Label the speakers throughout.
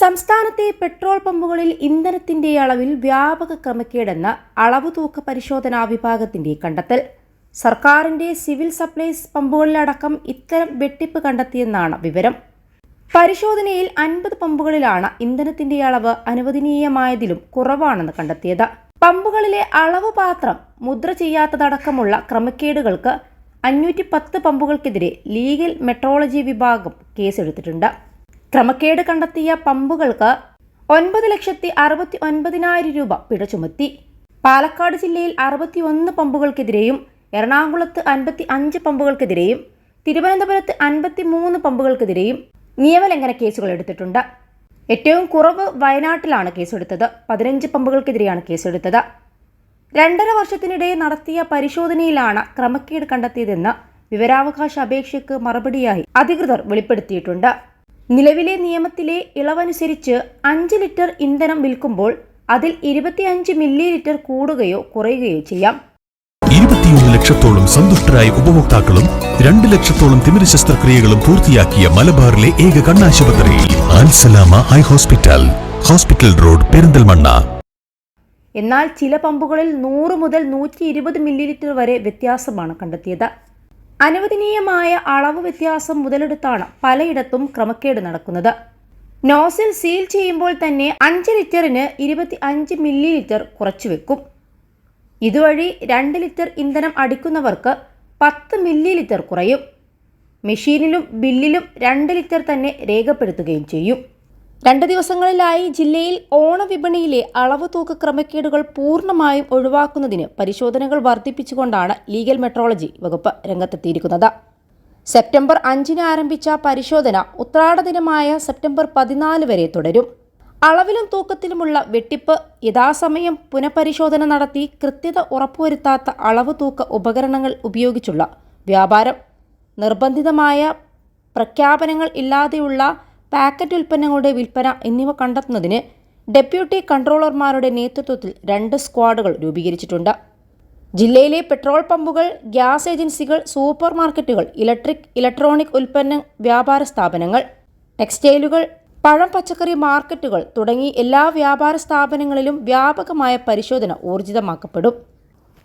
Speaker 1: സംസ്ഥാനത്തെ പെട്രോൾ പമ്പുകളിൽ ഇന്ധനത്തിന്റെ അളവിൽ വ്യാപക ക്രമക്കേടെന്ന് അളവ് തൂക്ക പരിശോധനാ വിഭാഗത്തിന്റെ കണ്ടെത്തൽ. സർക്കാരിന്റെ സിവിൽ സപ്ലൈസ് പമ്പുകളിലടക്കം ഇത്തരം വെട്ടിപ്പ് കണ്ടെത്തിയെന്നാണ് വിവരം. പരിശോധനയിൽ അൻപത് പമ്പുകളിലാണ് ഇന്ധനത്തിന്റെ അളവ് അനുവദനീയമായതിലും കുറവാണെന്ന് കണ്ടെത്തിയത്. പമ്പുകളിലെ അളവ് പാത്രം മുദ്ര ചെയ്യാത്തതടക്കമുള്ള ക്രമക്കേടുകൾക്ക് അഞ്ഞൂറ്റി പത്ത് പമ്പുകൾക്കെതിരെ ലീഗൽ മെട്രോളജി വിഭാഗം കേസെടുത്തിട്ടുണ്ട്. ക്രമക്കേട് കണ്ടെത്തിയ പമ്പുകൾക്ക് ഒൻപത് ലക്ഷത്തി അറുപത്തി ഒൻപതിനായിരം രൂപ പിഴ ചുമത്തി. പാലക്കാട് ജില്ലയിൽ അറുപത്തി ഒന്ന് പമ്പുകൾക്കെതിരെയും എറണാകുളത്ത് അൻപത്തി അഞ്ച് പമ്പുകൾക്കെതിരെയും തിരുവനന്തപുരത്ത് അൻപത്തി മൂന്ന് പമ്പുകൾക്കെതിരെയും നിയമലംഘന കേസുകൾ എടുത്തിട്ടുണ്ട്. ഏറ്റവും കുറവ് വയനാട്ടിലാണ് കേസെടുത്തത്. പതിനഞ്ച് പമ്പുകൾക്കെതിരെയാണ് കേസെടുത്തത്. രണ്ടര വർഷത്തിനിടെ നടത്തിയ പരിശോധനയിലാണ് ക്രമക്കേട് കണ്ടെത്തിയതെന്ന് വിവരാവകാശ അപേക്ഷയ്ക്ക് മറുപടിയായി അധികൃതർ വെളിപ്പെടുത്തിയിട്ടുണ്ട്. നിലവിലെ നിയമത്തിലെ ഇളവനുസരിച്ച് അഞ്ച് ലിറ്റർ ഇന്ധനം വിൽക്കുമ്പോൾ അതിൽ ഇരുപത്തിയഞ്ച് മില്ലി ലിറ്റർ കൂടുകയോ കുറയുകയോ ചെയ്യാം.
Speaker 2: ഇരുപത്തിയൊന്ന് ലക്ഷത്തോളം സന്തുഷ്ടരായ ഉപഭോക്താക്കളും രണ്ട് ലക്ഷത്തോളം തിമിര ശസ്ത്രക്രിയകളും പൂർത്തിയാക്കിയ മലബാറിലെ ഏക കണ്ണാശുപത്രി Al Salama eye hospital hospital road Perinthalmanna.
Speaker 1: എന്നാൽ ചില പമ്പുകളിൽ നൂറ് മുതൽ നൂറ്റി ഇരുപത് മില്ലി ലിറ്റർ വരെ വ്യത്യാസമാണ് കണ്ടെത്തിയത്. അനുവദനീയമായ അളവ് വ്യത്യാസം മുതലെടുത്താണ് പലയിടത്തും ക്രമക്കേട് നടക്കുന്നത്. നോസിൽ സീൽ ചെയ്യുമ്പോൾ തന്നെ അഞ്ച് ലിറ്ററിന് ഇരുപത്തി അഞ്ച് മില്ലി ലിറ്റർ കുറച്ചു വെക്കും. ഇതുവഴി രണ്ട് ലിറ്റർ ഇന്ധനം അടിക്കുന്നവർക്ക് പത്ത് മില്ലി ലിറ്റർ കുറയും. മെഷീനിലും ബില്ലിലും രണ്ട് ലിറ്റർ തന്നെ രേഖപ്പെടുത്തുകയും ചെയ്യും. രണ്ട് ദിവസങ്ങളിലായി ജില്ലയിൽ ഓണവിപണിയിലെ അളവ് തൂക്ക ക്രമക്കേടുകൾ പൂർണമായും ഒഴിവാക്കുന്നതിന് പരിശോധനകൾ വർദ്ധിപ്പിച്ചുകൊണ്ടാണ് ലീഗൽ മെട്രോളജി വകുപ്പ് രംഗത്തെത്തിയിരിക്കുന്നത്. സെപ്റ്റംബർ അഞ്ചിന് ആരംഭിച്ച പരിശോധന ഉത്രാട ദിനമായ സെപ്റ്റംബർ പതിനാല് വരെ തുടരും. അളവിലും തൂക്കത്തിലുമുള്ള വെട്ടിപ്പ് യഥാസമയം പുനഃപരിശോധന നടത്തി കൃത്യത ഉറപ്പുവരുത്താത്ത അളവ് തൂക്ക ഉപകരണങ്ങൾ ഉപയോഗിച്ചുള്ള വ്യാപാരം നിർബന്ധിതമായ പ്രഖ്യാപനങ്ങൾ ഇല്ലാതെയുള്ള പാക്കറ്റ് ഉൽപ്പന്നങ്ങളുടെ വിൽപ്പന എന്നിവ കണ്ടെത്തുന്നതിന് ഡെപ്യൂട്ടി കൺട്രോളർമാരുടെ നേതൃത്വത്തിൽ രണ്ട് സ്ക്വാഡുകൾ രൂപീകരിച്ചിട്ടുണ്ട്. ജില്ലയിലെ പെട്രോൾ പമ്പുകൾ ഗ്യാസ് ഏജൻസികൾ സൂപ്പർ മാർക്കറ്റുകൾ ഇലക്ട്രിക് ഇലക്ട്രോണിക് ഉൽപ്പന്ന വ്യാപാര സ്ഥാപനങ്ങൾ ടെക്സ്റ്റൈലുകൾ പഴം പച്ചക്കറി മാർക്കറ്റുകൾ തുടങ്ങി എല്ലാ വ്യാപാര സ്ഥാപനങ്ങളിലും വ്യാപകമായ പരിശോധന ഊർജിതമാക്കപ്പെടും.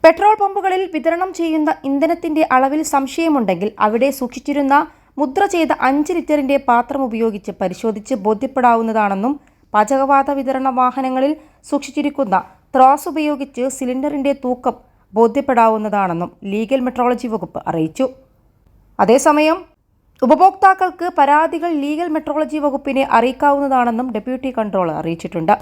Speaker 1: പെട്രോൾ പമ്പുകളിൽ വിതരണം ചെയ്യുന്ന ഇന്ധനത്തിന്റെ അളവിൽ സംശയമുണ്ടെങ്കിൽ അവിടെ സൂക്ഷിച്ചിരുന്ന മുദ്ര ചെയ്ത അഞ്ച് ലിറ്ററിന്റെ പാത്രം ഉപയോഗിച്ച് പരിശോധിച്ച് ബോധ്യപ്പെടാവുന്നതാണെന്നും പാചകവാത വിതരണ വാഹനങ്ങളിൽ സൂക്ഷിച്ചിരിക്കുന്ന ത്രോസ് ഉപയോഗിച്ച് സിലിണ്ടറിന്റെ തൂക്കം ബോധ്യപ്പെടാവുന്നതാണെന്നും ലീഗൽ മെട്രോളജി വകുപ്പ് അറിയിച്ചു. അതേസമയം ഉപഭോക്താക്കൾക്ക് പരാതികൾ ലീഗൽ മെട്രോളജി വകുപ്പിനെ അറിയിക്കാവുന്നതാണെന്നും ഡെപ്യൂട്ടി കൺട്രോളർ അറിയിച്ചിട്ടുണ്ട്.